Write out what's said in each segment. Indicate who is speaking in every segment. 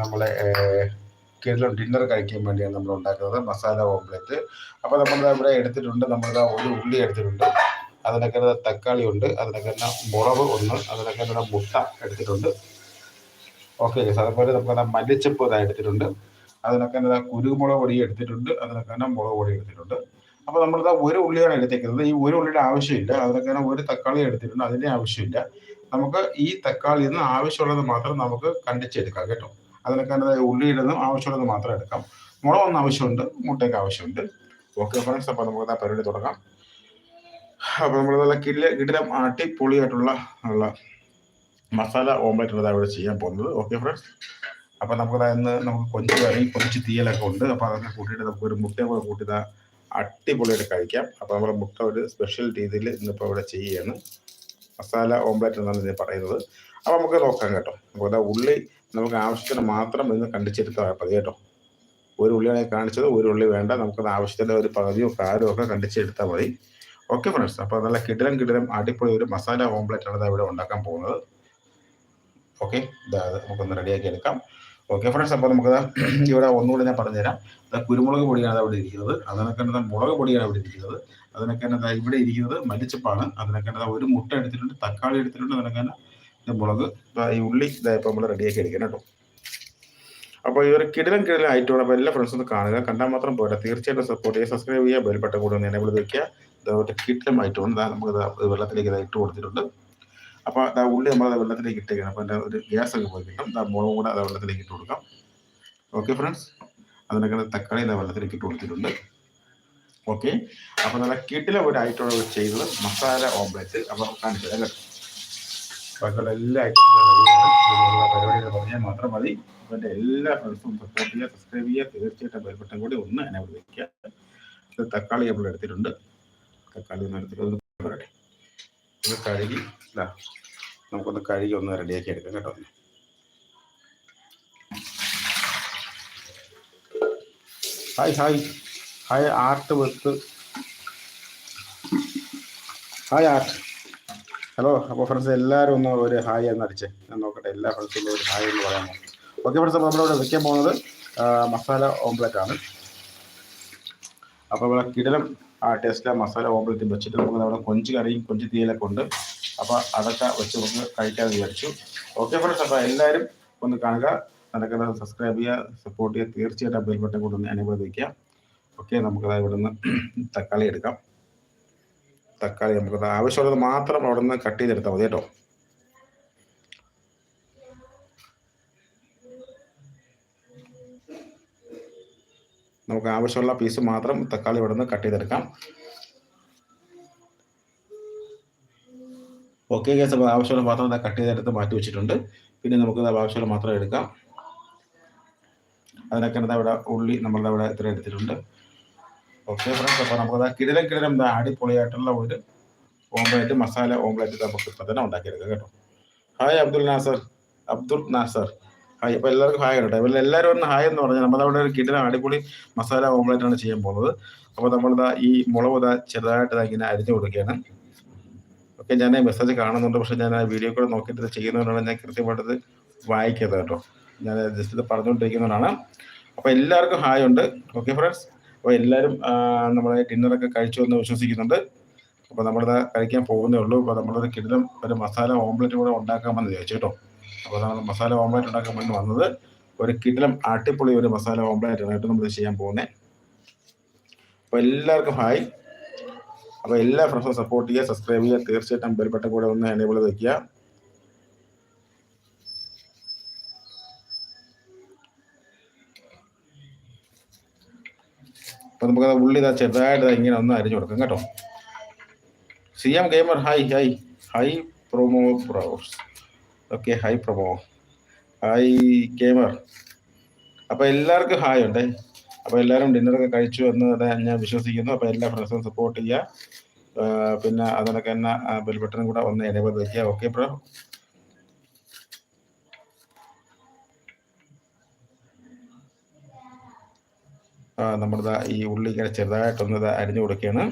Speaker 1: നമ്മളെ കിഴലും ഡിന്നർ കഴിക്കാൻ വേണ്ടിയാണ് നമ്മൾ ഉണ്ടാക്കുന്നത് മസാല ഓംലെറ്റ് അപ്പോൾ നമ്മൾ ഇവിടെ എടുത്തിട്ടുണ്ട് നമ്മൾ ഒരു ഉള്ളി എടുത്തിട്ടുണ്ട്. അതിനൊക്കെ തക്കാളി ഉണ്ട് അതിനൊക്കെ മുളക് ഒന്ന് അതിനൊക്കെ മുട്ട എടുത്തിട്ടുണ്ട്. ഓക്കെ അതുപോലെ നമുക്ക് മല്ലിച്ചപ്പ് ഇതാ എടുത്തിട്ടുണ്ട്. അതിനൊക്കെ കുരുമുളക് പൊടി എടുത്തിട്ടുണ്ട് അതിനൊക്കെ മുളക് പൊടി എടുത്തിട്ടുണ്ട്. അപ്പോൾ നമ്മളിതാ ഒരു ഉള്ളിയാണ് എടുത്തേക്കുന്നത്. ഈ ഒരു ഉള്ളിയുടെ ആവശ്യമില്ല അതിനൊക്കെ ഒരു തക്കാളി എടുത്തിട്ടുണ്ട് അതിന്റെ ആവശ്യമില്ല. നമുക്ക് ഈ തക്കാളിയിൽ നിന്ന് ആവശ്യമുള്ളത് മാത്രം നമുക്ക് കണ്ടിച്ചെടുക്കാം കേട്ടോ. അതിനൊക്കെ ഉള്ളിയിടുന്നതും ആവശ്യമുള്ളത് മാത്രം എടുക്കാം. മുളക് ഒന്നും ആവശ്യമുണ്ട് മുട്ടയ്ക്ക് ആവശ്യമുണ്ട്. ഓക്കെ ഫ്രണ്ട്സ് അപ്പോൾ നമുക്ക് ആ പരിപാടി തുടങ്ങാം. അപ്പോൾ നമ്മൾ നല്ല കിടിലം ആട്ടി പൊളിയായിട്ടുള്ള ഉള്ള മസാല ഓംലെറ്റ് ഉള്ളതാണ് ഇവിടെ ചെയ്യാൻ പോകുന്നത്. ഓക്കെ ഫ്രണ്ട്സ് അപ്പോൾ നമുക്ക് ഇന്ന് നമുക്ക് കൊഞ്ച് കറി കൊഞ്ച് തീയലൊക്കെ ഉണ്ട്. അപ്പോൾ അതൊക്കെ കൂട്ടിയിട്ട് നമുക്ക് ഒരു മുട്ടയും കൂടെ കൂട്ടി ഇതാ അടിപൊളിയായിട്ട് കഴിക്കാം. അപ്പോൾ നമ്മൾ മുട്ട ഒരു സ്പെഷ്യൽ രീതിയിൽ ഇന്നിപ്പോൾ ഇവിടെ ചെയ്യുകയാണ്. മസാല ഓംലെറ്റ് എന്നാണ് ഇതിന് പറയുന്നത്. അപ്പോൾ നമുക്ക് നോക്കാം കേട്ടോ. അപ്പോൾ ഉള്ളി നമുക്ക് ആവശ്യത്തിന് മാത്രം ഇന്ന് കണ്ടിച്ചെടുത്താൽ കേട്ടോ. ഒരു ഉള്ളിയാണ് കാണിച്ചത് ഒരു ഉള്ളി വേണ്ട. നമുക്ക് ആവശ്യത്തിന്റെ ഒരു പകുതിയോ കാരോ ഒക്കെ കണ്ടിച്ചെടുത്താൽ മതി. ഓക്കെ ഫ്രണ്ട്സ് അപ്പോൾ നല്ല കിടിലം കിടിലം അടിപൊളി ഒരു മസാല ഓംപ്ലേറ്റ് ആണ് ഇവിടെ ഉണ്ടാക്കാൻ പോകുന്നത്. ഓക്കെ നമുക്കൊന്ന് റെഡിയാക്കി എടുക്കാം. ഓക്കെ ഫ്രണ്ട്സ് അപ്പോൾ നമുക്ക് ഇവിടെ ഒന്നുകൂടി ഞാൻ പറഞ്ഞുതരാം. കുരുമുളക് പൊടിയാണ് അവിടെ ഇരിക്കുന്നത്. അതിനൊക്കെ മുളക് പൊടിയാണ് ഇവിടെ ഇരിക്കുന്നത്. അതിനൊക്കെ ഇവിടെ ഇരിക്കുന്നത് മല്ലിച്ചപ്പാണ്. അതിനൊക്കെ ഒരു മുട്ട എടുത്തിട്ടുണ്ട് തക്കാളി എടുത്തിട്ടുണ്ട് അതിനൊക്കെ മുളക്. ഈ ഉള്ളി ഇതായപ്പോൾ നമ്മൾ റെഡിയാക്കി എടുക്കണം കേട്ടോ അപ്പോൾ ഇവർ ഒരു കിടിലം കിടിലം ആയിട്ടുണ്ട് അപ്പോൾ എല്ലാ ഫ്രണ്ട്സും ഒന്ന് കാണുക. കണ്ടാൽ മാത്രം പോരാ. തീർച്ചയായിട്ടും സപ്പോർട്ട് ചെയ്യുക. സബ്സ്ക്രൈബ് ചെയ്യുക. ബെൽബട്ടൺ കൂടെ ഒന്ന് എനേബിൾ വെക്കുക. ഇതായിട്ട് കിടിലം ആയിട്ടുണ്ട് നമുക്ക് വെള്ളത്തിലേക്ക് ഇത് ഇട്ട് കൊടുത്തിട്ടുണ്ട്. അപ്പോൾ ആ ഉള്ളി നമ്മൾ വെള്ളത്തിലേക്ക് ഇട്ടേക്കണം അപ്പോൾ അതിന്റെ ഒരു ഗ്യാസ് ഒക്കെ പോയി കിട്ടും മുളകും കൂടെ അത് വെള്ളത്തിലേക്ക് ഇട്ട് കൊടുക്കാം. ഓക്കെ ഫ്രണ്ട്സ് അതിനൊക്കെ തക്കാളി ഇതാ വെള്ളത്തിലേക്ക് ഇട്ട് കൊടുത്തിട്ടുണ്ട്. ഓക്കെ അപ്പോൾ നല്ല കിട്ടിലെ ഒരു ആയിട്ടുള്ള ചെയ്തത്. മസാല ഓംലെറ്റ് അപ്പോൾ കാണിച്ചു തരാം. ബാക്കിയുള്ള എല്ലാ പരിപാടികൾ പറഞ്ഞാൽ മാത്രം മതി. അപ്പോൾ എല്ലാ ഫ്രണ്ട്സും സപ്പോർട്ട് ചെയ്യുക സബ്സ്ക്രൈബ് ചെയ്യുക. തീർച്ചയായിട്ടും ബെൽബട്ടൺ കൂടി ഒന്ന് അതിനെ വിളിക്കുക ഇത് തക്കാളി നമ്മൾ എടുത്തിട്ടുണ്ട്. തക്കാളി ഒന്ന് എടുത്തിട്ട് പറയട്ടെ ഇത് കഴുകി ഇതാ. നമുക്കൊന്ന് കഴുകി ഒന്ന് റെഡിയാക്കി എടുക്കാം കേട്ടോ. Hi hi hi art with hi art hello അപ്പോൾ ഫ്രണ്ട്സ് എല്ലാവരും ഒന്ന് ഒരു ഹായ് എന്ന് അടിച്ചേ. ഞാൻ നോക്കട്ടെ എല്ലാ ഫ്രണ്ട്സും ഒരു ഹായ് എന്ന് പറയാമോ ഓക്കെ ഫ്രണ്ട്സ് അപ്പോൾ നമ്മളിവിടെ വെക്കാൻ പോകുന്നത് മസാല ഓംലെറ്റ് ആണ്. അപ്പോൾ ഇവിടെ കിടലം ആ ടേസ്റ്റ് മസാല ഓംലെറ്റ് വെച്ചിട്ട് നമുക്ക് നമ്മുടെ കൊഞ്ച് കറിയും കൊഞ്ച് തീയലൊക്കെ ഉണ്ട്. അപ്പോൾ അതൊക്കെ വെച്ച് നമുക്ക് കഴിക്കാൻ വിചാരിച്ചു. ഓക്കെ ഫ്രണ്ട്സ് അപ്പോൾ എല്ലാവരും ഒന്ന് കാണുക നടക്കുന്ന സബ്സ്ക്രൈബ് ചെയ്യുക സപ്പോർട്ട് ചെയ്യുക. തീർച്ചയായിട്ടും ബെൽ ബട്ടൺ എനേബിൾ വയ്ക്കുക ഓക്കെ നമുക്കത് ഇവിടെ നിന്ന് തക്കാളി എടുക്കാം. തക്കാളി നമുക്ക് ആവശ്യമുള്ളത് മാത്രം അവിടെ നിന്ന് കട്ട് ചെയ്തെടുത്താൽ മതി കേട്ടോ. നമുക്ക് ആവശ്യമുള്ള പീസ് മാത്രം തക്കാളി ഇവിടെ നിന്ന് കട്ട് ചെയ്തെടുക്കാം. ഓക്കെ ഗ്യാസ് അപ്പോൾ ആവശ്യമുള്ള പാത്രം കട്ട് ചെയ്തെടുത്ത് മാറ്റി വെച്ചിട്ടുണ്ട്. പിന്നെ നമുക്ക് ആവശ്യമുള്ള മാത്രം എടുക്കാം. അതിനൊക്കെ ഇവിടെ ഉള്ളി നമ്മളുടെ ഇവിടെ ഇത്ര എടുത്തിട്ടുണ്ട്. ഓക്കെ ഫ്രണ്ട്സ് അപ്പോൾ നമുക്ക് കിടിലം കിടിലം എന്താ അടിപൊളിയായിട്ടുള്ള ഒരു ഓംലെറ്റ് മസാല ഓംലെറ്റ് നമുക്ക് ഇപ്പം തന്നെ ഉണ്ടാക്കിയെടുക്കാം കേട്ടോ. ഹായ് അബ്ദുൽ നാസർ അബ്ദുൽ നാസർ ഹായ് അപ്പോൾ എല്ലാവർക്കും ഹായ് കേട്ടോ. ഇവരിൽ എല്ലാവരും ഒന്ന് ഹായ് എന്ന് പറഞ്ഞാൽ നമ്മളവിടെ ഒരു കിടിലം അടിപൊളി മസാല ഓംലെറ്റ് ആണ് ചെയ്യാൻ പോകുന്നത്. അപ്പോൾ നമ്മളിതാ ഈ മുളക് ഇതാ ചെറുതായിട്ട് ഇങ്ങനെ അരിഞ്ഞു കൊടുക്കുകയാണ്. ഓക്കെ ഞാൻ മെസ്സേജ് കാണുന്നുണ്ട്. പക്ഷേ ഞാൻ ആ വീഡിയോ കൂടെ നോക്കിയിട്ട് ചെയ്യുന്നതുകൊണ്ടാണ് ഞാൻ കൃത്യമായിട്ട് വായിക്കുന്നത് കേട്ടോ. ഞാൻ ജസ്റ്റ് ഇത് പറഞ്ഞുകൊണ്ടിരിക്കുന്നതാണ് അപ്പോൾ എല്ലാവർക്കും ഹായ് ഉണ്ട്. ഓക്കെ ഫ്രണ്ട്സ് അപ്പോൾ എല്ലാവരും നമ്മുടെ ഡിന്നറൊക്കെ കഴിച്ചു എന്ന് വിശ്വസിക്കുന്നുണ്ട്. അപ്പോൾ നമ്മളിത് കഴിക്കാൻ പോകുന്നേ ഉള്ളൂ. അപ്പോൾ നമ്മളൊരു കിടിലം ഒരു മസാല ഓംലെറ്റ് കൂടെ ഉണ്ടാക്കാമെന്ന് ചോദിച്ചു കേട്ടോ. അപ്പോൾ നമ്മൾ മസാല ഓംലെറ്റ് ഉണ്ടാക്കാൻ വേണ്ടി വന്നത് ഒരു കിടിലം അടിപൊളി ഒരു മസാല ഓംലെറ്റ് ആയിട്ട് നമ്മൾ ചെയ്യാൻ പോകുന്നേ. അപ്പോൾ എല്ലാവർക്കും ഹായ്. അപ്പോൾ എല്ലാ ഫ്രണ്ട്സും സപ്പോർട്ട് ചെയ്യുക സബ്സ്ക്രൈബ് ചെയ്യുക. തീർച്ചയായിട്ടും ബെൽ ബട്ടൺ കൂടെ ഒന്ന് എനേബിൾ വയ്ക്കുക അപ്പോൾ നമുക്ക് ഉള്ളി ഇതാ ചെറുതായിട്ട് ഇങ്ങനെ ഒന്ന് അരിഞ്ഞു കൊടുക്കാം കേട്ടോ. C M gamer hi hi hi promo browse okay hi promo hi gamer അപ്പോൾ എല്ലാവർക്കും ഹായ് ഉണ്ട്. അപ്പോൾ എല്ലാവരും ഡിന്നറൊക്കെ കഴിച്ചു എന്ന് ഞാൻ വിശ്വസിക്കുന്നു. അപ്പോൾ എല്ലാ ഫ്രണ്ട്സും സപ്പോർട്ട് ചെയ്യുക പിന്നെ അതിനൊക്കെ തന്നെ ബെൽ ബട്ടണും കൂടെ ഒന്ന് എനേബിൾ വയ്ക്കുക ഓക്കെ ബ്രോ നമ്മളിതാ ഈ ഉള്ളി ഇങ്ങനെ ചെറുതായിട്ടൊന്ന് അരിഞ്ഞു കൊടുക്കുകയാണ്.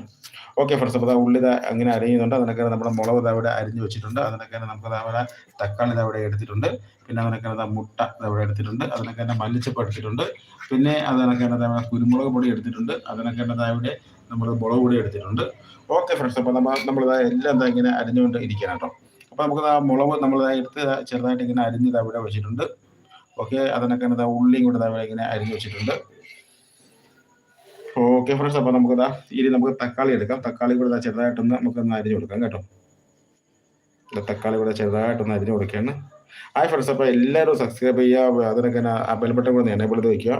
Speaker 1: ഓക്കെ ഫ്രണ്ട്സ് അപ്പോൾ ഉള്ളി അങ്ങനെ അരിയുന്നുണ്ട്. അതിനൊക്കെ നമ്മുടെ മുളക് ഇവിടെ അരിഞ്ഞ് വെച്ചിട്ടുണ്ട്. അതിനൊക്കെ നമുക്ക് അവിടെ തക്കാളി ഇതവിടെ എടുത്തിട്ടുണ്ട്. പിന്നെ അതിനൊക്കെ മുട്ട ഇവിടെ എടുത്തിട്ടുണ്ട്. അതിനൊക്കെ മല്ലിച്ചപ്പ് എടുത്തിട്ടുണ്ട്. പിന്നെ അതിനൊക്കെ കുരുമുളക് പൊടി എടുത്തിട്ടുണ്ട്. അതിനൊക്കെ ഇവിടെ നമ്മൾ മുളക് പൊടി എടുത്തിട്ടുണ്ട്. ഓക്കെ ഫ്രണ്ട്സ് അപ്പോൾ നമ്മൾ നമ്മളിതാ എല്ലാം ഇങ്ങനെ അരിഞ്ഞുകൊണ്ട് ഇരിക്കണം കേട്ടോ. അപ്പോൾ നമുക്ക് ആ മുളക് നമ്മൾ എടുത്ത് ചെറുതായിട്ട് ഇങ്ങനെ അരിഞ്ഞ് ഇവിടെ വെച്ചിട്ടുണ്ട്. ഓക്കെ അതിനൊക്കെ ഉള്ളിയും കൂടെ ഇവിടെ ഇങ്ങനെ അരിഞ്ഞ് വെച്ചിട്ടുണ്ട്. ഓക്കെ ഫ്രണ്ട്സ് അപ്പോൾ നമുക്ക് ഇതാ ഇനി നമുക്ക് തക്കാളി എടുക്കാം. തക്കാളി കൂടെ ചെറുതായിട്ടൊന്ന് നമുക്കൊന്ന് അരിഞ്ഞു കൊടുക്കാം കേട്ടോ. തക്കാളി കൂടെ ചെറുതായിട്ടൊന്ന് അരിഞ്ഞു കൊടുക്കുകയാണ്. ഹായ് ഫ്രണ്ട്സ് അപ്പോൾ എല്ലാവരും സബ്സ്ക്രൈബ് ചെയ്യുക അതിനൊക്കെ ബെൽബട്ടൺ കൂടെ എനേബിൾ ചെയ്ത് വയ്ക്കുക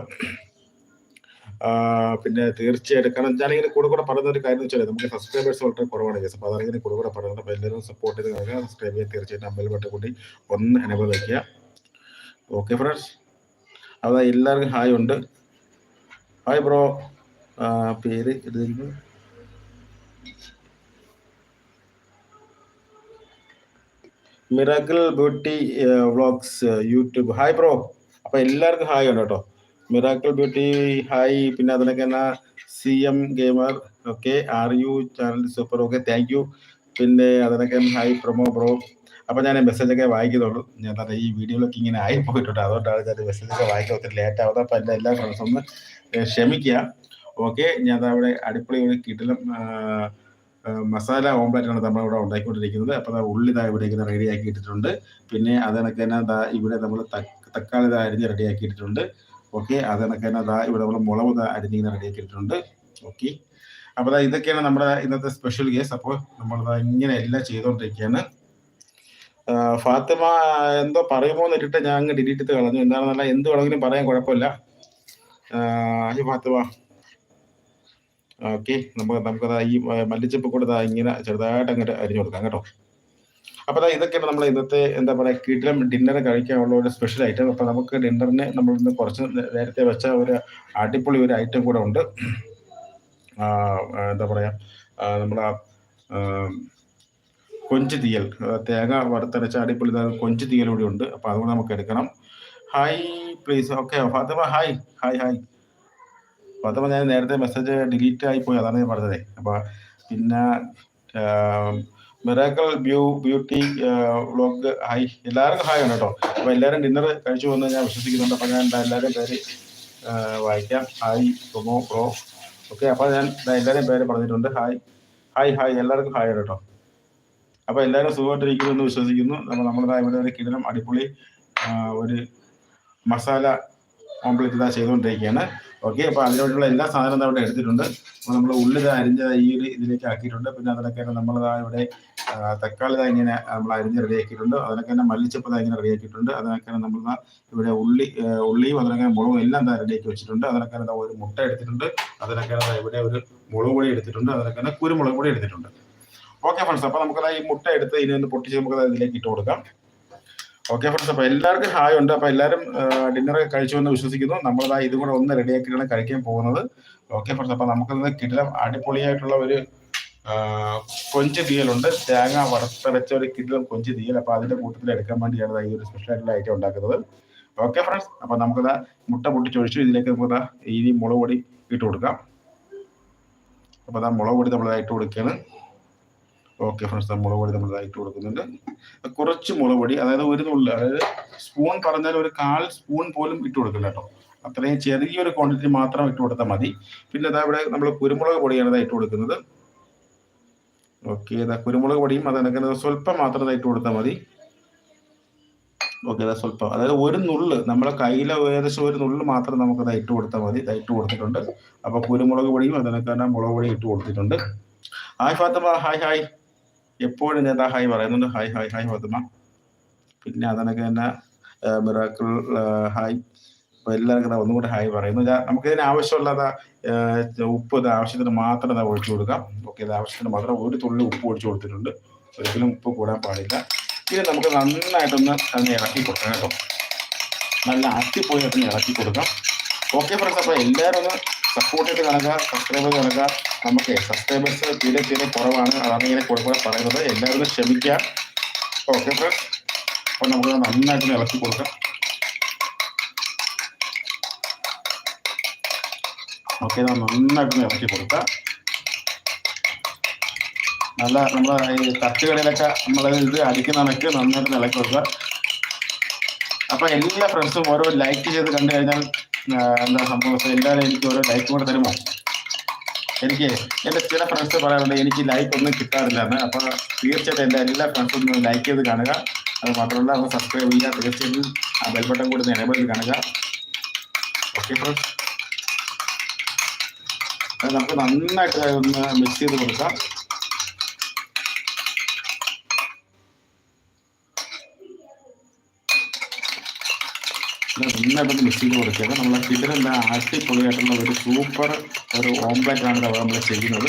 Speaker 1: പിന്നെ തീർച്ചയായിട്ടും കാരണം ഞാനിങ്ങനെ കൂടെ കൂടെ പറയുന്ന ഒരു കാര്യം വെച്ചാൽ നമുക്ക് സബ്സ്ക്രൈബേഴ്സ് വളരെ കുറവാണ് കേസ് അപ്പോൾ അതങ്ങനെ കൂടെ കൂടെ പറയുന്നത് അപ്പോൾ എല്ലാവരും സപ്പോർട്ട് ചെയ്ത് കാണുക സബ്സ്ക്രൈബ് ചെയ്യുക. തീർച്ചയായിട്ടും അമ്പൽ ബട്ടൺ കൂടി ഒന്ന് എനേബിൾ വയ്ക്കുക ഓക്കെ ഫ്രണ്ട്സ് അതാ എല്ലാവർക്കും ഹായ് ഉണ്ട്. ഹായ് ബ്രോ പേര് ഇത് miracle beauty vlogs YouTube. Hi bro അപ്പൊ എല്ലാവർക്കും ഹായ് ഉണ്ട് കേട്ടോ. മിറാക്കിൾ ബ്യൂട്ടി ഹായ് പിന്നെ അതിനൊക്കെ എന്നാ C M gamer okay are you channel super okay thank you പിന്നെ അതിനൊക്കെ ഹായ് പ്രൊമോ ബ്രോ അപ്പൊ ഞാൻ മെസ്സേജ് ഒക്കെ വായിക്കുന്നുള്ളൂ. ഞാൻ തന്നെ ഈ വീഡിയോയിലൊക്കെ ഇങ്ങനെ ആയി പോയിട്ടുണ്ട്. അതുകൊണ്ടാണ് ഞാൻ മെസ്സേജ് ഒക്കെ വായിക്കാൻ ഒത്തിരി ലേറ്റ് ആവുന്നത്. അപ്പൊ എന്റെ എല്ലാ ഫ്രണ്ട്സും ക്ഷമിക്കുക. ഓക്കെ ഞാൻ അവിടെ അടിപൊളി ഒരു കിട്ടിലും മസാല ഓംപ്ലേറ്റ് ആണ് നമ്മൾ ഇവിടെ ഉണ്ടാക്കിക്കൊണ്ടിരിക്കുന്നത്. അപ്പോൾ ഉള്ളി ദാ ഇവിടെ ഇങ്ങനെ റെഡി ആക്കി ഇട്ടിട്ടുണ്ട്. പിന്നെ അതിനൊക്കെ തന്നെ ദാ ഇവിടെ നമ്മൾ തക്കാളി ദാ അരിഞ്ഞ് റെഡി ആക്കി ഇട്ടിട്ടുണ്ട്. ഓക്കെ അതിനൊക്കെ തന്നെ ദാ ഇവിടെ നമ്മൾ മുളക് ദാ അരിഞ്ഞ് ഇങ്ങനെ റെഡി ആക്കി ഇട്ടിട്ടുണ്ട്. ഓക്കെ. അപ്പോൾ ഇതൊക്കെയാണ് നമ്മുടെ ഇന്നത്തെ സ്പെഷ്യൽ കേസ് അപ്പോൾ നമ്മൾ ഇങ്ങനെ എല്ലാം ചെയ്തുകൊണ്ടിരിക്കുകയാണ് ഫാത്തിമ എന്തോ പറയുമോ ഇട്ടിട്ട് ഞാൻ അങ്ങ് ഡിലീറ്റ് ചെയ്ത് കളഞ്ഞു. എന്താണെന്നല്ല എന്ത് വേണമെങ്കിലും പറയാൻ കുഴപ്പമില്ല. ഫാത്തിമ. ഓക്കെ. നമുക്ക് നമുക്കത് ഈ മല്ലിച്ചപ്പ് കൂടെ ഇങ്ങനെ ചെറുതായിട്ട് അങ്ങനെ അരിഞ്ഞു കൊടുക്കാം കേട്ടോ. അപ്പോൾ ദാ ഇതൊക്കെയാണ് നമ്മൾ ഇന്നത്തെ എന്താ പറയുക കീട്ടിലും ഡിന്നർ കഴിക്കാനുള്ള ഒരു സ്പെഷ്യൽ ഐറ്റം അപ്പോൾ നമുക്ക് ഡിന്നറിന് നമ്മൾ ഇന്ന് കുറച്ച് നേരത്തെ വെച്ച ഒരു അടിപൊളി ഒരു ഐറ്റം കൂടെ ഉണ്ട്. എന്താ പറയുക നമ്മുടെ കൊഞ്ച് തീയൽ തേങ്ങ വറുത്തരച്ച അടിപൊളി കൊഞ്ച് തീയൽ കൂടി ഉണ്ട്. അപ്പോൾ അതുകൊണ്ട് നമുക്ക് എടുക്കണം. Hi please okay Fatima hi hi hi Fatima ഞാൻ നേരത്തെ മെസ്സേജ് ഡിലീറ്റ് ആയി പോയി അതാണ് ഞാൻ പറഞ്ഞത്. അപ്പോൾ പിന്നെ miracle beau beauty vlog hi എല്ലാവർക്കും ഹായ് ആണ് കേട്ടോ. അപ്പോൾ എല്ലാവരും ഡിന്നർ കഴിച്ചു വന്ന് ഞാൻ വിശ്വസിക്കുന്നുണ്ട്. അപ്പോൾ ഞാൻ എല്ലാവരും പേര് വായിക്കാം. ഹായ് പ്രൊമോ പ്രോ ഓക്കെ അപ്പോൾ ഞാൻ എല്ലാവരും പേര് പറഞ്ഞിട്ടുണ്ട്. ഹായ് ഹായ് ഹായ് എല്ലാവർക്കും ഹായ് കേട്ടോ. അപ്പോൾ എല്ലാവരും സുഖമായിട്ടിരിക്കുന്നു എന്ന് വിശ്വസിക്കുന്നു. അപ്പോൾ നമ്മുടെ ഇവിടെ ഒരു കിടനം അടിപൊളി ഒരു മസാല കോംപ്ലീറ്റ് ഇതാ ചെയ്തുകൊണ്ടിരിക്കുകയാണ്. ഓക്കെ അപ്പോൾ അതിനോടുള്ള എല്ലാ സാധനവും അവിടെ എടുത്തിട്ടുണ്ട്. അപ്പോൾ നമ്മൾ ഉള്ളിത് അരിഞ്ഞത് അരിഞ്ഞ ഈ ഒരു ഇതിലേക്ക് ആക്കിയിട്ടുണ്ട്. പിന്നെ അതിനൊക്കെ നമ്മൾ ഇവിടെ തക്കാളി ഇങ്ങനെ നമ്മൾ അരിഞ്ഞ് റെഡിയാക്കിയിട്ടുണ്ട് അതിനൊക്കെ തന്നെ മല്ലിച്ചപ്പ് ഇങ്ങനെ റെഡിയാക്കിയിട്ടുണ്ട് അതിനൊക്കെ നമ്മൾ ഇവിടെ ഉള്ളി ഉള്ളിയും അതിനൊക്കെ മുളകും എല്ലാം റെഡിയാക്കി വെച്ചിട്ടുണ്ട്. അതിനൊക്കെ ഒരു മുട്ട എടുത്തിട്ടുണ്ട്. അതിനൊക്കെ ഇവിടെ ഒരു മുളക് പൊടി എടുത്തിട്ടുണ്ട്. അതിനൊക്കെ കുരുമുളക് പൊടി എടുത്തിട്ടുണ്ട്. ഓക്കെ ഫ്രണ്ട്സ് അപ്പോൾ നമുക്ക് ഈ മുട്ട എടുത്ത് ഇതിനെ പൊട്ടിച്ച് നമുക്ക് ഇതിലേക്ക് ഇട്ട് കൊടുക്കാം. ഓക്കെ ഫ്രണ്ട്സ് അപ്പോൾ എല്ലാവർക്കും ഹായ് ഉണ്ട്. അപ്പോൾ എല്ലാവരും ഡിന്നർ കഴിച്ചു എന്ന് വിശ്വസിക്കുന്നു. നമ്മളിതാ ഇതും കൂടെ ഒന്ന് റെഡി ആക്കിയിട്ടാണ് കഴിക്കാൻ പോകുന്നത്. ഓക്കെ ഫ്രണ്ട്സ് അപ്പോൾ നമുക്കിന്ന് കിടിലം അടിപൊളിയായിട്ടുള്ള ഒരു കൊഞ്ച് തീയലുണ്ട് തേങ്ങ വറുത്തരച്ച ഒരു കിടിലം കൊഞ്ച് തീയൽ. അപ്പോൾ അതിന്റെ കൂട്ടത്തിൽ എടുക്കാൻ വേണ്ടിയാണ് ഈ ഒരു സ്പെഷ്യൽ ആയിട്ടുള്ള ഐറ്റം ഉണ്ടാക്കുന്നത്. ഓക്കെ ഫ്രണ്ട്സ് അപ്പോൾ നമുക്കിതാ മുട്ട പൊട്ടിച്ചൊഴിച്ചു. ഇതിലേക്ക് നമുക്കിതാ ഈ മുളക് പൊടി ഇട്ട് കൊടുക്കാം. അപ്പോൾ അതാ മുളക് പൊടി നമ്മൾ ഇട്ട് കൊടുക്കുകയാണ്. ഓക്കെ ഫ്രണ്ട്സ് മുളക് പൊടി നമ്മൾ ഇട്ട് കൊടുക്കുന്നുണ്ട്. കുറച്ച് മുളക് പൊടി അതായത് ഒരു നുള്ളി അതായത് സ്പൂൺ പറഞ്ഞാൽ ഒരു കാൽ സ്പൂൺ പോലും ഇട്ട് കൊടുക്കില്ല കേട്ടോ. അത്രയും ചെറിയൊരു ക്വാണ്ടിറ്റി മാത്രം ഇട്ട് കൊടുത്താൽ മതി. പിന്നെ അതാ ഇവിടെ നമ്മൾ കുരുമുളക് പൊടിയാണ് ഇതാ ഇട്ട് കൊടുക്കുന്നത്. ഓക്കെ ഇതാ കുരുമുളക് പൊടിയും അതിനൊക്കെ സ്വല്പം മാത്രം ഇട്ട് കൊടുത്താൽ മതി. ഓക്കെ അതാ സ്വല്പം. അതായത് ഒരു നുള്ള് നമ്മളെ കയ്യിലെ ഏകദേശം ഒരു നുള്ള് മാത്രം നമുക്ക് ഇതാ ഇട്ട് കൊടുത്താൽ മതി ഇതാ ഇട്ട് കൊടുത്തിട്ടുണ്ട്. അപ്പൊ കുരുമുളക് പൊടിയും അതിനൊക്കെ തന്നെ മുളക് പൊടിയും ഇട്ട് കൊടുത്തിട്ടുണ്ട്. Hi Fatima hi hi. എപ്പോഴും ഞാൻ ഹായ് പറയുന്നുണ്ട്. Hi hi hi Fatima. പിന്നെ അതിനൊക്കെ തന്നെ മിറാക്കിൾ ഹായ്. അപ്പോൾ എല്ലാവർക്കും ഒന്നും കൂടെ ഹായ് പറയുന്നു. നമുക്ക് ഇതിന് ആവശ്യമുള്ള ഉപ്പ് ഇത് ആവശ്യത്തിന് മാത്രം ഇതാ ഒഴിച്ചു കൊടുക്കാം. ഓക്കെ ഇത് ആവശ്യത്തിന് മാത്രം ഒരു തുള്ളി ഉപ്പ് ഒഴിച്ചു കൊടുത്തിട്ടുണ്ട്. ഒരിക്കലും ഉപ്പ് കൂടാൻ പാടില്ല. ഇത് നമുക്ക് നന്നായിട്ടൊന്ന് അതിനെ ഇളക്കി കൊടുക്കാം കേട്ടോ. നല്ല അത്തിപ്പോയി അതിനെ ഇളക്കി കൊടുക്കാം. ഓക്കെ ഫ്രണ്ട്സ് അപ്പോൾ എല്ലാവരും ഒന്ന് സപ്പോർട്ട് ചെയ്ത് കാണുക സബ്സ്ക്രൈബ് ചെയ്ത് കാണുക നമുക്ക് സബ്സ്ക്രൈബേഴ്സ് തീരെ തീരെ കുറവാണ്. അതാണ് ഇങ്ങനെ കൊടുക്കാൻ പറയുന്നത്. എല്ലാവരും ക്ഷമിക്കാം ഓക്കെ ഫ്രണ്ട്സ് അപ്പോൾ നമുക്ക് നന്നായിട്ട് ഇളക്കി കൊടുക്കാം. ഓക്കെ നന്നായിട്ട് ഇളക്കി കൊടുക്കാം നല്ല നമ്മൾ ഈ തട്ടുകടയിലൊക്കെ നമ്മൾ ഇത് അടിക്കുന്ന കണക്ക് നന്നായിട്ട് ഇളക്കി കൊടുക്കുക. അപ്പോൾ എല്ലാ ഫ്രണ്ട്സും ഓരോ ലൈക്ക് ചെയ്ത് കണ്ടു കഴിഞ്ഞാൽ എന്താ സംഭവം? എല്ലാവരും എനിക്ക് ഓരോ ലൈക്ക് കൂടെ തരുമോ? എനിക്ക് എന്റെ ചില ഫ്രണ്ട്സ് പറയാറുണ്ട് എനിക്ക് ലൈക്ക് ഒന്നും കിട്ടാറില്ല എന്ന്. അപ്പോൾ തീർച്ചയായിട്ടും എന്റെ എല്ലാ ഫ്രണ്ട്സും ഒന്ന് ലൈക്ക് ചെയ്ത് കാണുക. അത് മാത്രമല്ല ഒന്ന് സബ്സ്ക്രൈബ് ചെയ്യുക. തീർച്ചയായിട്ടും ആ ബെൽ ബട്ടൺ കൂടി ചെയ്ത് കാണുക. ഓക്കെ ഫ്രണ്ട്സ് നമുക്ക് നന്നായിട്ട് ഒന്ന് മിക്സ് ചെയ്ത് കൊടുക്കാം. നന്നായിട്ടൊന്ന് മിക്സ് ചെയ്ത് കൊടുക്കുക. നമ്മൾ എന്താ അടിപൊളിയായിട്ടുള്ള ഒരു സൂപ്പർ ഒരു ഓംലെറ്റ് ആണ് അവിടെ നമ്മൾ ചെയ്യുന്നത്.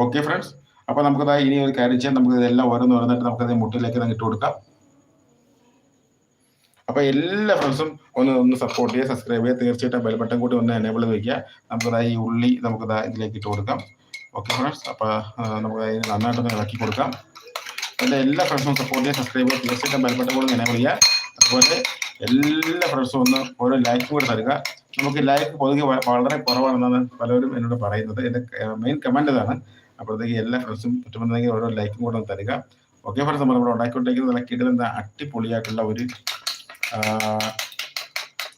Speaker 1: ഓക്കെ ഫ്രണ്ട്സ് അപ്പോൾ നമുക്കത് ഇനി ഒരു കാര്യം ചെയ്യാം. നമുക്ക് ഇതെല്ലാം ഓരോന്ന് ഓരോന്നായിട്ട് നമുക്കത് മുട്ടിലേക്ക് തന്നെ ഇട്ട് കൊടുക്കാം. അപ്പോൾ എല്ലാ ഫ്രണ്ട്സും ഒന്ന് ഒന്ന് സപ്പോർട്ട് ചെയ്യുക സബ്സ്ക്രൈബ് ചെയ്യുക. തീർച്ചയായിട്ടും ബെൽ ബട്ടൺ കൂടി ഒന്ന് എനേബിൾ ചെയ്ത് വയ്ക്കുക നമുക്കതാ ഈ ഉള്ളി നമുക്കതാ ഇതിലേക്ക് ഇട്ട് കൊടുക്കാം. ഓക്കെ ഫ്രണ്ട്സ് അപ്പോൾ നമുക്ക് നന്നായിട്ടൊന്ന് ഇളക്കി കൊടുക്കാം. എന്റെ എല്ലാ ഫ്രണ്ട്സും സപ്പോർട്ട് ചെയ്യാൻ സബ്സ്ക്രൈബ് ചെയ്യുക തീർച്ചയായിട്ടും ബെൽബട്ടൺ കൂടെ എനേബിൾ ചെയ്യുക അതുപോലെ എല്ലാ ഫ്രണ്ട്സും ഒന്ന് ഓരോ ലൈക്കും കൂടെ തരിക. നമുക്ക് ലൈക്ക് പൊതുവെ വളരെ കുറവാണെന്നാണ് പലരും എന്നോട് പറയുന്നത്. എന്റെ മെയിൻ കമന്റ് ഇതാണ്. അപ്പോഴത്തേക്ക് എല്ലാ ഫ്രണ്ട്സും പറ്റുമെന്നുണ്ടെങ്കിൽ ഓരോ ലൈക്കും കൂടെ തരിക. ഓക്കെ ഫ്രണ്ട്സ് നമ്മൾ ഇവിടെ ഉണ്ടാക്കിക്കൊണ്ടിരിക്കുന്നത് നല്ല എന്താ അടിപൊളിയായിട്ടുള്ള ഒരു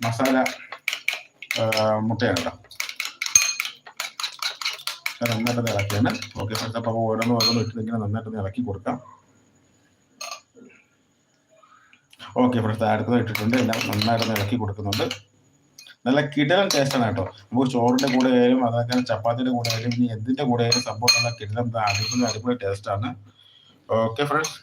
Speaker 1: മസാല മുട്ടയാണ് കേട്ടോ. നന്നായിട്ട് ഇളക്കിയാണ്. ഓക്കെ ഫ്രണ്ട്സ് അപ്പോൾ ഓരോന്നും ഓരോന്നും ഇട്ടിട്ടുണ്ടെങ്കിൽ നന്നായിട്ട് ഇളക്കി കൊടുക്കാം. ഓക്കെ ഫ്രണ്ട്സ് അടുത്തത് ഇട്ടിട്ടുണ്ട്. എല്ലാം നന്നായിട്ട് ഇളക്കി കൊടുക്കുന്നുണ്ട്. നല്ല കിടലൻ ടേസ്റ്റാണ് കേട്ടോ. നമുക്ക് ചോറിന്റെ കൂടെ ആയാലും അതൊക്കെ ചപ്പാത്തിയുടെ കൂടെ ആയാലും ഇനി എന്തിന്റെ കൂടെ ആയാലും സംഭവം നല്ല കിടലൻ അടിപൊളി അടിപൊളി ടേസ്റ്റാണ് ഓക്കെ ഫ്രണ്ട്സ്.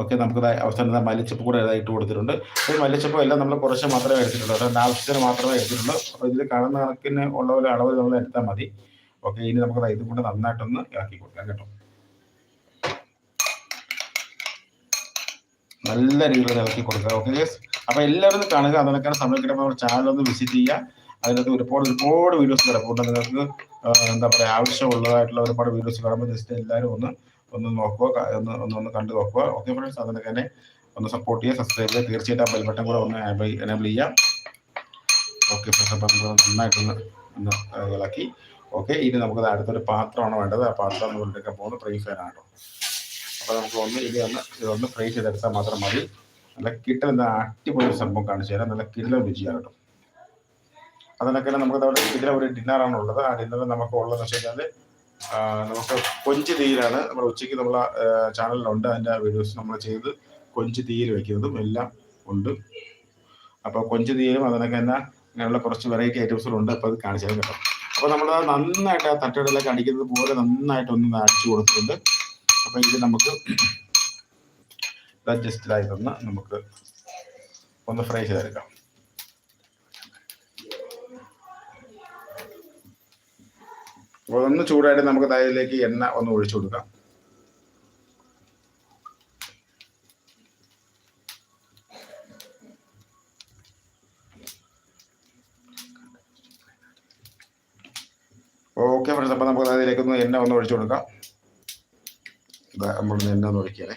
Speaker 1: ഓക്കെ നമുക്ക് അവസാനം മല്ലിച്ചപ്പ് കൂടെ ഇട്ട് കൊടുത്തിട്ടുണ്ട്. ഈ മല്ലിച്ചപ്പ് എല്ലാം നമ്മൾ കുറച്ച് മാത്രമേ എടുത്തിട്ടുള്ളൂ. അതുകൊണ്ട് ആവശ്യത്തിന് മാത്രമേ എടുത്തിട്ടുള്ളൂ. അപ്പോൾ ഇതിൽ കാണുന്ന കണക്കിന് ഉള്ള ഒരു അളവ് നമ്മൾ എടുത്താൽ മതി. ഓക്കെ ഇനി നമുക്ക് ദാ ഇതും കൂടെ നന്നായിട്ടൊന്ന് ഇറക്കി കൊടുക്കാം കേട്ടോ. നല്ല രീതിയിൽ ഇളക്കി കൊടുക്കുക. ഓക്കെ ഗേസ് അപ്പോൾ എല്ലാവരും കാണുക. അതിനൊക്കെ സമയം കിട്ടുമ്പോൾ ചാനൽ ഒന്ന് വിസിറ്റ് ചെയ്യുക. അതിനകത്ത് ഒരുപാട് ഒരുപാട് വീഡിയോസ് കിടപ്പുണ്ട് നിങ്ങൾക്ക് എന്താ പറയുക ആവശ്യമുള്ളതായിട്ടുള്ള ഒരുപാട് വീഡിയോസ് കാണുമ്പോൾ ജസ്റ്റ് എല്ലാവരും ഒന്ന് ഒന്ന് നോക്കുക. ഒന്ന് ഒന്ന് ഒന്ന് കണ്ടു നോക്കുക. ഓക്കെ ഫ്രണ്ട്സ് അതിനൊക്കെ തന്നെ ഒന്ന് സപ്പോർട്ട് ചെയ്യുക സബ്സ്ക്രൈബ് ചെയ്യുക. തീർച്ചയായിട്ടും ആ ബെൽബട്ടൻ കൂടെ ഒന്ന് എനേബിൾ ചെയ്യാം ഓക്കെ ഫ്രണ്ട്സ് അപ്പം നന്നായിട്ടൊന്ന് ഒന്ന് ഇളക്കി. ഓക്കെ ഇനി നമുക്ക് അടുത്തൊരു പാത്രമാണ് വേണ്ടത്. ആ പാത്രം നമ്മൾ എടുക്കാൻ പോകുന്നത് ഫാൻ ആണ് അപ്പോൾ നമുക്ക് ഒന്ന് ഇത് ഒന്ന് ഇതൊന്ന് ഫ്രൈ ചെയ്തെടുത്താൽ മാത്രം മതി. നല്ല കിട്ടൽ എന്താ അടിപൊളി ഒരു സംഭവം കാണിച്ചു തരാം. നല്ല കിടല രുചിയാണ് കേട്ടോ. അതിനൊക്കെ നമുക്ക് അവിടെ ഇതിലെ ഒരു ഡിന്നറാണ് ഉള്ളത്. ആ ഡിന്നർ നമുക്ക് ഉള്ളതെന്ന് വെച്ച് കഴിഞ്ഞാൽ നമുക്ക് കൊഞ്ച് തീയിലാണ്. നമ്മൾ ഉച്ചയ്ക്ക് നമ്മൾ ചാനലിലുണ്ട്. അതിന്റെ വീഡിയോസ് നമ്മൾ ചെയ്ത് കൊഞ്ച് തീയിൽ വെക്കുന്നതും എല്ലാം ഉണ്ട്. അപ്പോൾ കൊഞ്ച് തീയിലും അതിനൊക്കെ തന്നെ അങ്ങനെയുള്ള കുറച്ച് വെറൈറ്റി ഐറ്റംസുകളുണ്ട് അപ്പോൾ അത് കാണിച്ചു തരാം കേട്ടോ. അപ്പോൾ നമ്മൾ നന്നായിട്ട് ആ തട്ടുകളിലൊക്കെ അടിക്കുന്നത് പോലെ നന്നായിട്ട് ഒന്ന് അടിച്ചു കൊടുത്തിട്ടുണ്ട്. അപ്പോൾ ഇത് നമുക്ക് ജസ്റ്റ് തന്ന് നമുക്ക് ഒന്ന് ഫ്രൈ ചെയ്തെടുക്കാം. ഒന്ന് ചൂടായിട്ട് നമുക്ക് അതിലേക്ക് എണ്ണ ഒന്ന് ഒഴിച്ചു കൊടുക്കാം. ഓക്കെ ഫ്രണ്ട്സ് അപ്പൊ നമുക്ക് അതിലേക്ക് ഒന്ന് എണ്ണ ഒന്ന് ഒഴിച്ചു കൊടുക്കാം. നമ്മൾ ഒന്ന് ഒഴിക്കണേ.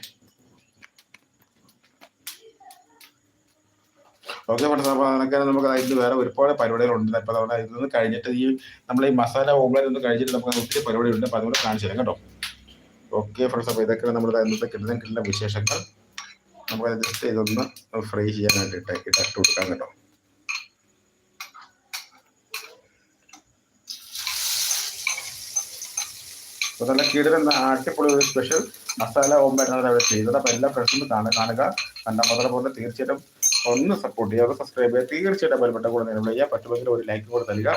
Speaker 1: ഓക്കെ ഫ്രണ്ട്സ് അപ്പോൾ അതൊക്കെ നമുക്ക് അതിൽ വേറെ ഒരുപാട് പരിപാടികളുണ്ട്. അപ്പോൾ അതുകൊണ്ട് ഇതൊന്ന് കഴിഞ്ഞിട്ട് ഈ നമ്മൾ ഈ മസാല ഓംലെറ്റ് ഒന്ന് കഴിഞ്ഞിട്ട് നമുക്ക് ഒത്തിരി പരിപാടിയുണ്ട് അപ്പോൾ അതുകൊണ്ട് കാണിച്ചു തരാം കേട്ടോ. ഓക്കെ ഫ്രണ്ട്സ് അപ്പോൾ ഇതൊക്കെ നമ്മുടെ ഇന്നത്തെ കിട്ടുന്ന കിട്ടുന്ന വിശേഷങ്ങൾ. നമുക്ക് ജസ്റ്റ് ഇതൊന്ന് ഫ്രൈ ചെയ്യാനായിട്ട് ഇട്ട് ഇട്ട് കൊടുക്കാം കേട്ടോ. അപ്പോൾ നല്ല കിടന്ന അടിപൊളി ഒരു സ്പെഷ്യൽ മസാല ഓംലേറ്റാണ് അവിടെ ചെയ്തത്. അപ്പോൾ എല്ലാ ഫ്രണ്ട്സും കാണുക കാണുക. കണ്ട മാത്രം പോലെ തീർച്ചയായിട്ടും ഒന്ന് സപ്പോർട്ട് ചെയ്യുക സബ്സ്ക്രൈബ് ചെയ്യുക. തീർച്ചയായിട്ടും ബെൽബട്ടൺ കൂടെ നിങ്ങൾ ചെയ്യുക പറ്റുമെങ്കിൽ ഒരു ലൈക്ക് കൂടെ തരിക.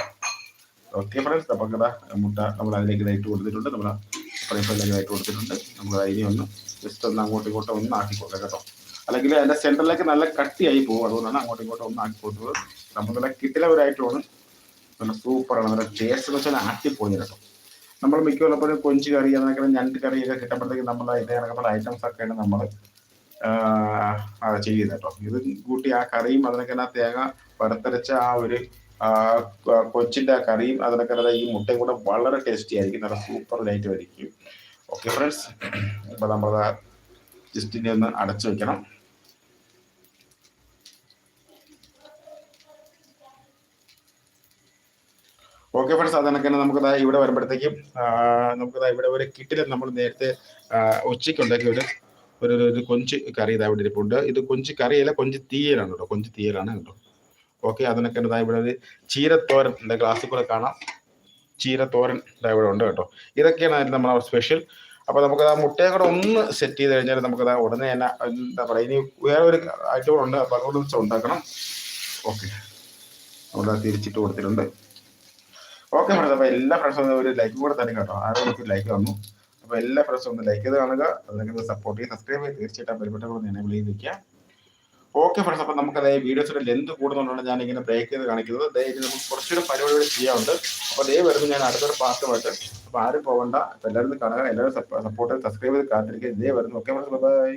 Speaker 1: ഓക്കെ ഫ്രണ്ട്സ് നമുക്ക് മുട്ട നമ്മൾ അതിലേക്ക് ഇതായിട്ട് കൊടുത്തിട്ടുണ്ട്. നമ്മൾ ഫ്രൈഫിലേക്ക് ഇതായിട്ട് കൊടുത്തിട്ടുണ്ട്. നമ്മൾ അതിനെ ഒന്ന് ജസ്റ്റ് ഒന്ന് അങ്ങോട്ടും ഇങ്ങോട്ടും ഒന്ന് ആക്കി കൊടുക്കുക കേട്ടോ. അല്ലെങ്കിൽ അതിന്റെ സെന്ററിലേക്ക് നല്ല കട്ടിയായി പോകും. അതുകൊണ്ടാണ് അങ്ങോട്ടും ഇങ്ങോട്ടും ഒന്ന് ആക്കി കൊടുത്തത് നമ്മൾ നല്ല കിട്ടില ഒരു ഐറ്റമാണ് നല്ല സൂപ്പറാണ് നല്ല ടേസ്റ്റ് എന്ന് വെച്ചാൽ ആട്ടിപ്പൊളി കേട്ടോ. നമ്മൾ മിക്കവരും കൊഞ്ച് കറി അതൊക്കെ ഞണ്ട് കറിയൊക്കെ കിട്ടുമ്പോഴത്തേക്ക് നമ്മൾ ഇതേ ഇറങ്ങുമ്പോൾ ഐറ്റംസ് ഒക്കെയാണ് നമ്മൾ ചെയ്യുന്നത് കേട്ടോ. ഇത് കൂട്ടി ആ കറിയും അതിനൊക്കെ ആ തേങ്ങ വറുത്തരച്ച ആ ഒരു കൊച്ചിന്റെ ആ കറിയും അതിനൊക്കെ ഈ മുട്ടയും കൂടെ വളരെ ടേസ്റ്റി ആയിരിക്കും. നല്ല സൂപ്പർ ലൈറ്റ് ആയിരിക്കും. ഓക്കെ ഫ്രണ്ട്സ് അപ്പൊ നമ്മൾ ജസ്റ്റ് ഇനി ഒന്ന് അടച്ചു വെക്കണം. ഓക്കെ ഫ്രണ്ട്സ് അതനക്കന്നെ നമുക്ക് ഇവിടെ വരുമ്പോഴത്തേക്കും നമുക്ക് ഇവിടെ ഒരു കിട്ടിൽ നമ്മൾ നേരത്തെ ഉച്ചയ്ക്ക് ഒരു ഒരു ഒരു- കൊഞ്ച് കറി ഇതാ ഇവിടെ ഇരിപ്പുണ്ട്. ഇത് കൊഞ്ച് കറിയല്ല കൊഞ്ച് തീയലാണ് കേട്ടോ. കൊഞ്ച് തീയലാണ് കേട്ടോ. ഓക്കെ അതിനൊക്കെ ഇതാ ഇവിടെ ഒരു ചീരത്തോരൻ എന്റെ ഗ്ലാസ്സിൽ കൂടെ കാണാം. ചീരത്തോരൻ ഇതാ ഇവിടെ ഉണ്ട് കേട്ടോ. ഇതൊക്കെയാണ് നമ്മൾ നമ്മുടെ സ്പെഷ്യൽ അപ്പോൾ നമുക്ക് ആ മുട്ടയെ കൂടെ ഒന്ന് സെറ്റ് ചെയ്ത് കഴിഞ്ഞാൽ നമുക്ക് നമുക്കത് ഉടനെ തന്നെ എന്താ പറയുക ഇനി വേറെ ഒരു ഐറ്റം ഉണ്ട്. അപ്പോൾ അതുകൊണ്ട് ഉണ്ടാക്കണം. ഓക്കെ അവിടെ തിരിച്ചിട്ട് കൊടുത്തിട്ടുണ്ട്. ഓക്കെ ഫ്രണ്ട്സ് അപ്പോൾ എല്ലാ ഫ്രണ്ട്സും ഒരു ലൈക്ക് കൂടെ തന്നെ കേട്ടോ. ആരോഗ്യ ലൈക്ക് വന്നു. അപ്പോൾ എല്ലാ ഫ്രണ്ട്സും ഒന്ന് ലൈക്ക് ചെയ്ത് കാണുക. അല്ലെങ്കിൽ സപ്പോർട്ട് ചെയ്ത് സബ്സ്ക്രൈബ് ചെയ്ത് തീർച്ചയായിട്ടും ബെൽബട്ടൊക്കെ എനേബിൾ ചെയ്ത് വെക്കുക. ഓക്കെ ഫ്രണ്ട്സ് അപ്പോൾ നമുക്ക് അതായത് വീഡിയോസിന്റെ ലെന്ത് കൂടുന്നുകൊണ്ടാണ് ഞാൻ ഇങ്ങനെ ബ്രേക്ക് ചെയ്ത് കാണിക്കുന്നത്. അതായത് നമുക്ക് കുറച്ചുകൂടെ പരിപാടികൾ ചെയ്യാറുണ്ട് അപ്പോൾ അതേ വരുന്നു ഞാൻ അടുത്തൊരു പാർട്ടുമായിട്ട് അപ്പോൾ ആരും പോകണ്ട അപ്പൊ എല്ലാവരും കാണുക. എല്ലാവരും സപ്പോർട്ട് ചെയ്ത് സബ്സ്ക്രൈബ് ചെയ്ത് കാത്തിരിക്കുക. ഇതേ വരുന്നു. Okay friends bye